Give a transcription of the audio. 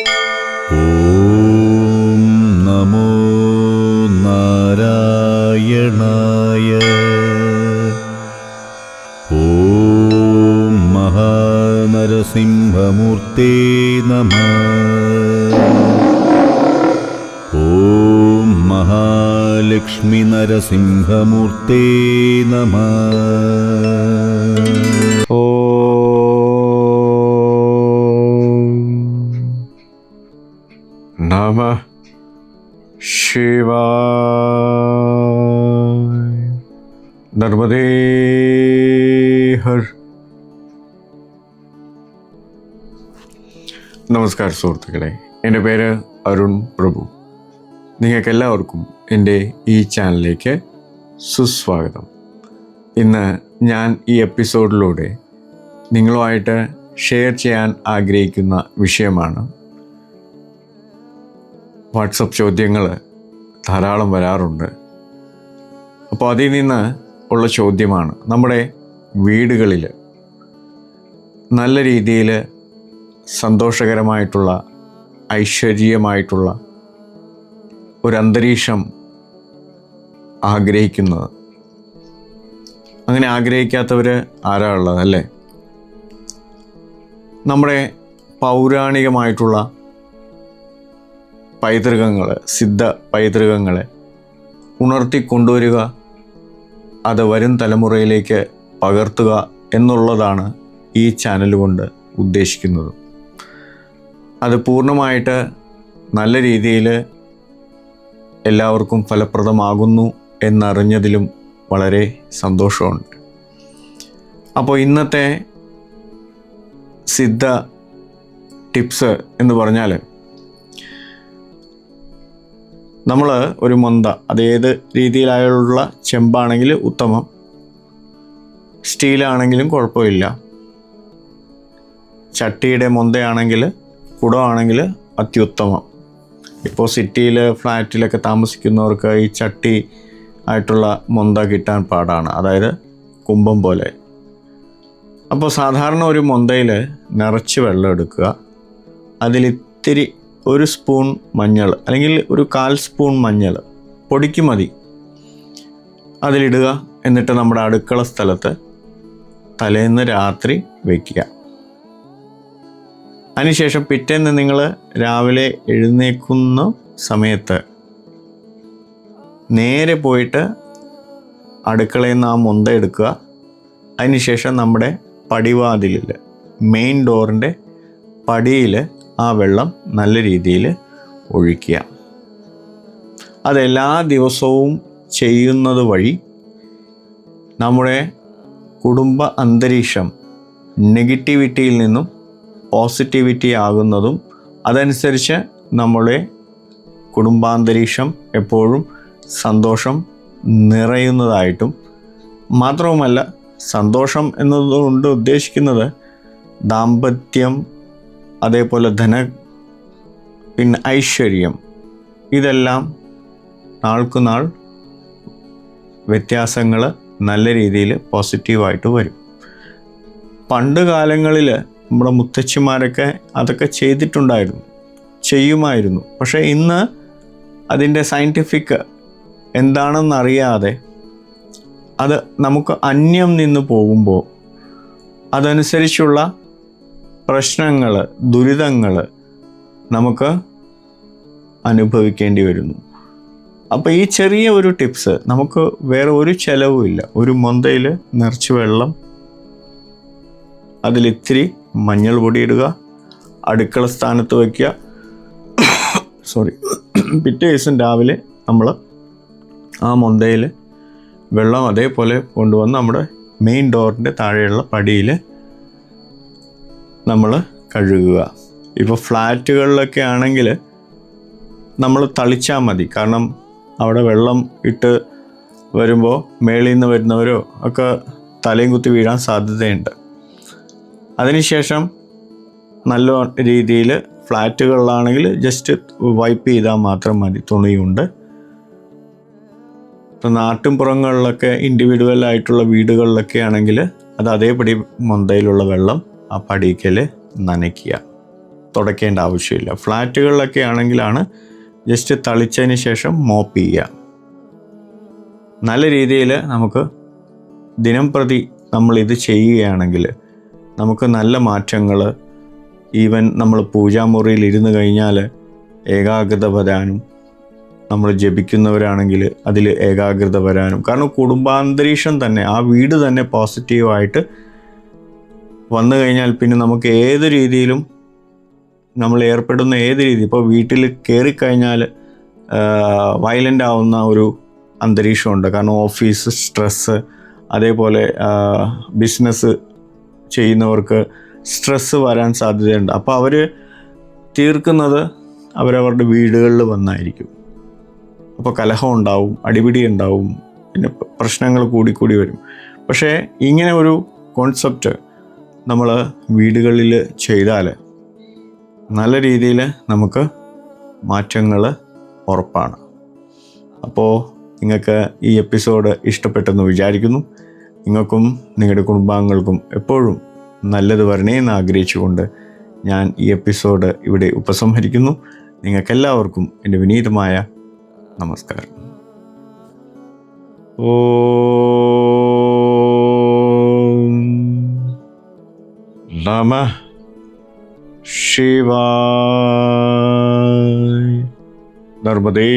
ॐ नमो नारायणाय। ॐ महानरसिंहमूर्ते नमः। ॐ महालक्ष्मीनरसिंहमूर्ते नमः നർമ്മദേ ഹർ നമസ്കാരം സുഹൃത്തുക്കളെ എന്റെ പേര് അരുൺ പ്രഭു. നിങ്ങൾക്ക് എല്ലാവർക്കും എന്റെ ഈ ചാനലിലേക്ക് സുസ്വാഗതം. ഇന്ന് ഞാൻ ഈ എപ്പിസോഡിലൂടെ നിങ്ങളുമായിട്ട് ഷെയർ ചെയ്യാൻ ആഗ്രഹിക്കുന്ന വിഷയമാണ് വാട്സപ്പ് ചോദ്യങ്ങൾ ധാരാളം വരാറുണ്ട്. അപ്പോൾ അതിൽ നിന്ന് ഉള്ള ചോദ്യമാണ് നമ്മുടെ വീടുകളിൽ നല്ല രീതിയിൽ സന്തോഷകരമായിട്ടുള്ള ഐശ്വര്യമായിട്ടുള്ള ഒരു അന്തരീക്ഷം ആഗ്രഹിക്കുന്നത്. അങ്ങനെ ആഗ്രഹിക്കാത്തവർ ആരാ ഉള്ളത് അല്ലേ? നമ്മുടെ പൗരാണികമായിട്ടുള്ള പൈതൃകങ്ങൾ സിദ്ധ പൈതൃകങ്ങളെ ഉണർത്തിക്കൊണ്ടുവരിക അത് വരും തലമുറയിലേക്ക് പകർത്തുക എന്നുള്ളതാണ് ഈ ചാനൽ കൊണ്ട് ഉദ്ദേശിക്കുന്നത്. അത് പൂർണമായിട്ട് നല്ല രീതിയിൽ എല്ലാവർക്കും ഫലപ്രദമാകുന്നു എന്നറിഞ്ഞതിലും വളരെ സന്തോഷമുണ്ട്. അപ്പോൾ ഇന്നത്തെ സിദ്ധ ടിപ്സ് എന്ന് പറഞ്ഞാൽ നമ്മൾ ഒരു മൊന്ത അതേത് രീതിയിലായുള്ള ചെമ്പാണെങ്കിൽ ഉത്തമം. സ്റ്റീലാണെങ്കിലും കുഴപ്പമില്ല. ചട്ടിയുടെ മൊന്തയാണെങ്കിൽ കുടമാണെങ്കിൽ അത്യുത്തമം. ഇപ്പോൾ സിറ്റിയിൽ ഫ്ലാറ്റിലൊക്കെ താമസിക്കുന്നവർക്ക് ഈ ചട്ടി ആയിട്ടുള്ള മൊന്ത കിട്ടാൻ പാടാണ്. അതായത് കുംഭം പോലെ. അപ്പോൾ സാധാരണ ഒരു മൊന്തയിൽ നിറച്ച് വെള്ളം എടുക്കുക. അതിലിത്തിരി ഒരു സ്പൂൺ മഞ്ഞൾ അല്ലെങ്കിൽ ഒരു കാൽ സ്പൂൺ മഞ്ഞൾ. പൊടിക്ക് മതി. അതിലിടുക. എന്നിട്ട് നമ്മുടെ അടുക്കള സ്ഥലത്ത് തലേന്ന് രാത്രി വയ്ക്കുക അതിനുശേഷം പിറ്റേന്ന് നിങ്ങൾ രാവിലെ എഴുന്നേക്കുന്ന സമയത്ത് നേരെ പോയിട്ട് അടുക്കളയിൽ നിന്ന് ആ മുന്ത എടുക്കുക. അതിനുശേഷം നമ്മുടെ പടിവാതിലിൽ മെയിൻ ഡോറിന്റെ പടിയിൽ ആ വെള്ളം നല്ല രീതിയിൽ ഒഴിക്കുക. അതെല്ലാ ദിവസവും ചെയ്യുന്നത് വഴി നമ്മുടെ കുടുംബ അന്തരീക്ഷം നെഗറ്റിവിറ്റിയിൽ നിന്നും പോസിറ്റിവിറ്റി ആകുന്നതും അതനുസരിച്ച് നമ്മുടെ കുടുംബാന്തരീക്ഷം എപ്പോഴും സന്തോഷം നിറയുന്നതായിട്ടും മാത്രവുമല്ല സന്തോഷം എന്നതുകൊണ്ട് ഉദ്ദേശിക്കുന്നത് ദാമ്പത്യം അതേപോലെ ധന പിന്നെ ഐശ്വര്യം. ഇതെല്ലാം നാൾക്കുനാൾ വ്യത്യാസങ്ങൾ നല്ല രീതിയിൽ പോസിറ്റീവായിട്ട് വരും. പണ്ട് കാലങ്ങളിൽ നമ്മുടെ മുത്തച്ഛിമാരൊക്കെ അതൊക്കെ ചെയ്തിട്ടുണ്ടായിരുന്നു. ചെയ്യുമായിരുന്നു. പക്ഷേ ഇന്ന് അതിന്റെ സയന്റിഫിക് എന്താണെന്നറിയാതെ അത് നമുക്ക് അന്യം നിന്ന് പോകുമ്പോൾ അതനുസരിച്ചുള്ള പ്രശ്നങ്ങൾ ദുരിതങ്ങൾ നമുക്ക് അനുഭവിക്കേണ്ടി വരുന്നു. അപ്പോൾ ഈ ചെറിയ ഒരു ടിപ്സ് നമുക്ക് വേറെ ഒരു ചിലവുമില്ല ഒരു മൊന്തയിൽ നിറച്ച് വെള്ളം അതിലിത്തിരി മഞ്ഞൾ പൊടി ഇടുക അടുക്കള സ്ഥാനത്ത് വയ്ക്കുക. സോറി പിറ്റേ ദിവസം രാവിലെ നമ്മൾ ആ മൊന്തയിൽ വെള്ളം അതേപോലെ കൊണ്ടുവന്ന് നമ്മുടെ മെയിൻ ഡോറിന്റെ താഴെയുള്ള പടിയിൽ നമ്മൾ കഴുകുക. ഇപ്പോൾ ഫ്ലാറ്റുകളിലൊക്കെ ആണെങ്കിൽ നമ്മൾ തളിച്ചാൽ മതി. കാരണം അവിടെ വെള്ളം ഇട്ട് വരുമ്പോൾ മേളിൽ നിന്ന് വരുന്നവരോ ഒക്കെ തലയും കുത്തി വീഴാൻ സാധ്യതയുണ്ട്. അതിനുശേഷം നല്ല രീതിയിൽ ഫ്ലാറ്റുകളിലാണെങ്കിൽ ജസ്റ്റ് വൈപ്പ് ചെയ്താൽ മാത്രം മതി തുണിയുണ്ട്. ഇപ്പം നാട്ടിൻപുറങ്ങളിലൊക്കെ ഇൻഡിവിജ്വൽ ആയിട്ടുള്ള വീടുകളിലൊക്കെ ആണെങ്കിൽ അത് അതേപടി മൊന്തയിലുള്ള വെള്ളം ആ പടിക്കൽ നനയ്ക്കുക. തുടയ്ക്കേണ്ട ആവശ്യമില്ല. ഫ്ലാറ്റുകളിലൊക്കെ ആണെങ്കിലാണ് ജസ്റ്റ് തളിച്ചതിന് ശേഷം മോപ്പ് ചെയ്യുക. നല്ല രീതിയിൽ നമുക്ക് ദിനം പ്രതി ഇത് ചെയ്യുകയാണെങ്കിൽ നമുക്ക് നല്ല മാറ്റങ്ങൾ ഈവൻ നമ്മൾ പൂജാമുറിയിൽ ഇരുന്ന് കഴിഞ്ഞാൽ ഏകാഗ്രത വരാനും നമ്മൾ ജപിക്കുന്നവരാണെങ്കിൽ അതിൽ ഏകാഗ്രത വരാനും. കാരണം കുടുംബാന്തരീക്ഷം തന്നെ ആ വീട് തന്നെ പോസിറ്റീവായിട്ട് വന്നു കഴിഞ്ഞാൽ പിന്നെ നമുക്ക് ഏത് രീതിയിലും നമ്മൾ ഏർപ്പെടുന്ന ഏത് രീതി? ഇപ്പോൾ വീട്ടിൽ കയറിക്കഴിഞ്ഞാൽ വയലന്റ് ആവുന്ന ഒരു അന്തരീക്ഷമുണ്ട്. കാരണം ഓഫീസ് സ്ട്രെസ്സ് അതേപോലെ ബിസിനസ് ചെയ്യുന്നവർക്ക് സ്ട്രെസ്സ് വരാൻ സാധ്യതയുണ്ട്. അപ്പോൾ അവർ തീർക്കുന്നത് അവരവരുടെ വീടുകളിൽ വന്നായിരിക്കും. അപ്പോൾ കലഹം ഉണ്ടാവും അടിപിടി ഉണ്ടാവും പിന്നെ പ്രശ്നങ്ങൾ കൂടിക്കൂടി വരും. പക്ഷേ ഇങ്ങനെ ഒരു കോൺസെപ്റ്റ് നമ്മൾ വീടുകളിൽ ചെയ്താൽ നല്ല രീതിയിൽ നമുക്ക് മാറ്റങ്ങൾ ഉറപ്പാണ്. അപ്പോൾ നിങ്ങൾക്ക് ഈ എപ്പിസോഡ് ഇഷ്ടപ്പെട്ടെന്ന് വിചാരിക്കുന്നു. നിങ്ങൾക്കും നിങ്ങളുടെ കുടുംബാംഗങ്ങൾക്കും എപ്പോഴും നല്ലത് വരണേ എന്ന് ആഗ്രഹിച്ചുകൊണ്ട് ഞാൻ ഈ എപ്പിസോഡ് ഇവിടെ ഉപസംഹരിക്കുന്നു. നിങ്ങൾക്കെല്ലാവർക്കും എന്റെ വിനീതമായ നമസ്കാരം. ഓം नमः शिवाय नर्मदे